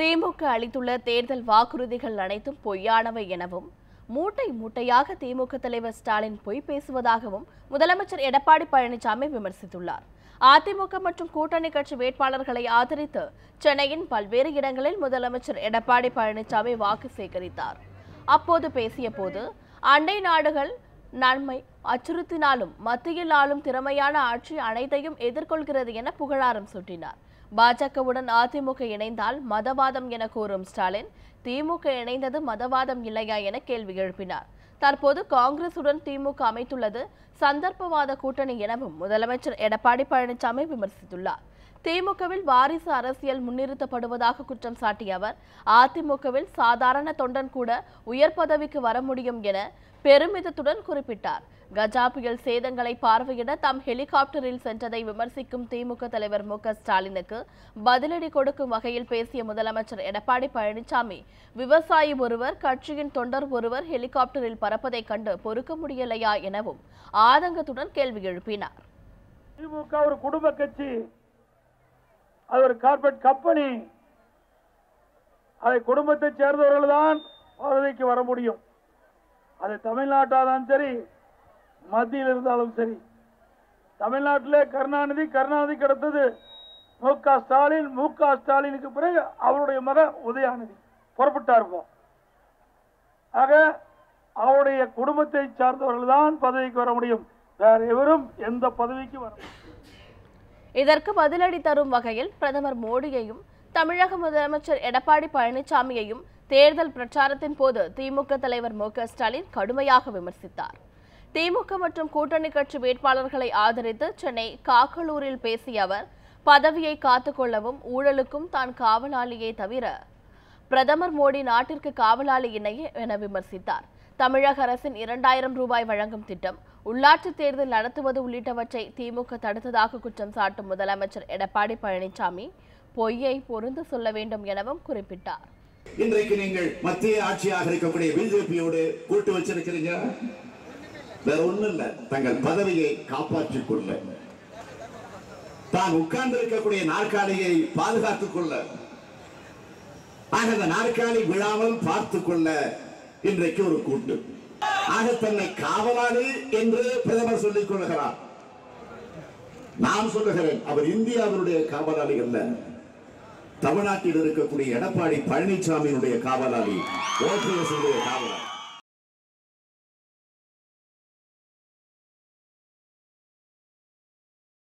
திமுக அளித்துள்ள தேர்தல் வாக்குறுதிகள் அனைத்தும் பொய்யானவை எனவும் மூட்டை மூட்டையாக திமுக தலைவர் ஸ்டாலின் பொய் பேசுவதாகவும் முதலமைச்சர் எடப்பாடி பழனிசாமி விமர்சித்துள்ளார். அதிமுக மற்றும் கூட்டணி கட்சி வேட்பாளர்களை ஆதரித்து சென்னையின் பல்வேறு இடங்களில் முதலமைச்சர் எடப்பாடி பழனிசாமி வாக்கு சேகரித்தார். அப்போது பேசிய போது அண்டை நாடுகள் நன்மை அச்சுறுத்தினாலும் மத்தியில் ஆளும் திறமையான ஆட்சி அனைத்தையும் எதிர்கொள்கிறது என புகழாரம் சூட்டினார். பாஜகவுடன் அதிமுக இணைந்தால் மதவாதம் என கூறும் ஸ்டாலின் திமுக இணைந்தது மதவாதம் இல்லையா என கேள்வி எழுப்பினார். தற்போது காங்கிரசுடன் திமுக அமைத்துள்ளது சந்தர்ப்பவாத கூட்டணி எனவும் முதலமைச்சர் எடப்பாடி பழனிசாமி விமர்சித்துள்ளார். திமுகவில் வாரிசு அரசியல் முன்னிறுத்தப்படுவதாக குற்றம் சாட்டிய அவர் அதிமுகவில் சாதாரண தொண்டன் கூட உயர் பதவிக்கு வர முடியும் என பெருமிதத்துடன் குறிப்பிட்டார். கஜா புயல் சேதங்களை பார்வையிட தாம் ஹெலிகாப்டரில் சென்றதை விமர்சிக்கும் திமுக தலைவர் மு ஸ்டாலினுக்கு பதிலடி கொடுக்கும் வகையில் பேசிய முதலமைச்சர் எடப்பாடி பழனிசாமி விவசாயி ஒருவர் கட்சியின் தொண்டர் ஒருவர் ஹெலிகாப்டரில் பறப்பதைக் கண்டு பொறுக்க முடியலையா? எனவும் ஆதங்கத்துடன் கேள்வி எழுப்பினார். திமுக ஒரு குடும்ப கட்சி அது ஒரு கார்பரேட் கம்பெனி. அதை குடும்பத்தை சேர்ந்தவர்கள் தான் பதவிக்கு வர முடியும். அது தமிழ்நாட்டாலும் சரி மத்தியில் இருந்தாலும் சரி. தமிழ்நாட்டில் கருணாநிதி கருணாநிதி கிடைத்தது மு க ஸ்டாலின். மு க ஸ்டாலினுக்கு பிறகு அவருடைய மக உதயாநிதி புறப்பட்டார் ஆக அவருடைய குடும்பத்தை சார்ந்தவர்கள் தான் பதவிக்கு வர முடியும். வேற எவரும் எந்த பதவிக்கு வர முடியும் இதற்கு பதிலடி தரும் வகையில் பிரதமர் மோடியையும் தமிழக முதலமைச்சர் எடப்பாடி பழனிசாமியையும் தேர்தல் பிரச்சாரத்தின் போது திமுக தலைவர் மு ஸ்டாலின் கடுமையாக விமர்சித்தார். திமுக மற்றும் கூட்டணி கட்சி வேட்பாளர்களை ஆதரித்து சென்னை காக்கலூரில் பேசிய அவர் பதவியை காத்துக்கொள்ளவும் ஊழலுக்கும் தான் காவலாளியே தவிர பிரதமர் மோடி நாட்டிற்கு காவலாளி இணைய என விமர்சித்தார். தமிழக அரசின் இரண்டாயிரம் ரூபாய் வழங்கும் திட்டம். உள்ளாட்சி தேர்தல் நடத்துவது உள்ளிட்டவற்றை திமுக தடுத்ததாக குற்றம் சாட்டும் முதலமைச்சர் எடப்பாடி பழனிசாமி. பொய்யை பொருந்து சொல்ல வேண்டும் எனவும் குறிப்பிட்டார். இன்றைக்கு நீங்கள் மத்திய ஆட்சியாக இருக்கக்கூடிய பிஜேபியோடு கூட்டு வச்சிருக்கிறீங்க? வேற ஒண்ணும் இல்ல தங்கள் பதவியை காப்பாற்றிக் கொள்ள. தான் உட்கார்ந்து இருக்கக்கூடிய நாற்காலியை பாதுகாத்துக் கொள்ள. ஆக அந்த நாற்காலி விழாமல் பார்த்துக் கொள்ள இன்றைக்கு ஒரு கூட்டு. ஆக தன்னை காவலாளி என்று பிரதமர் சொல்லிக் கொள்கிறார். நான் சொல்லுகிறேன் அவர் இந்தியாவினுடைய காவலாளி அல்ல. தமிழ்நாட்டில் இருக்கக்கூடிய எடப்பாடி பழனிசாமியினுடைய காவலாளி ஓபிஎஸ் காவலாளி.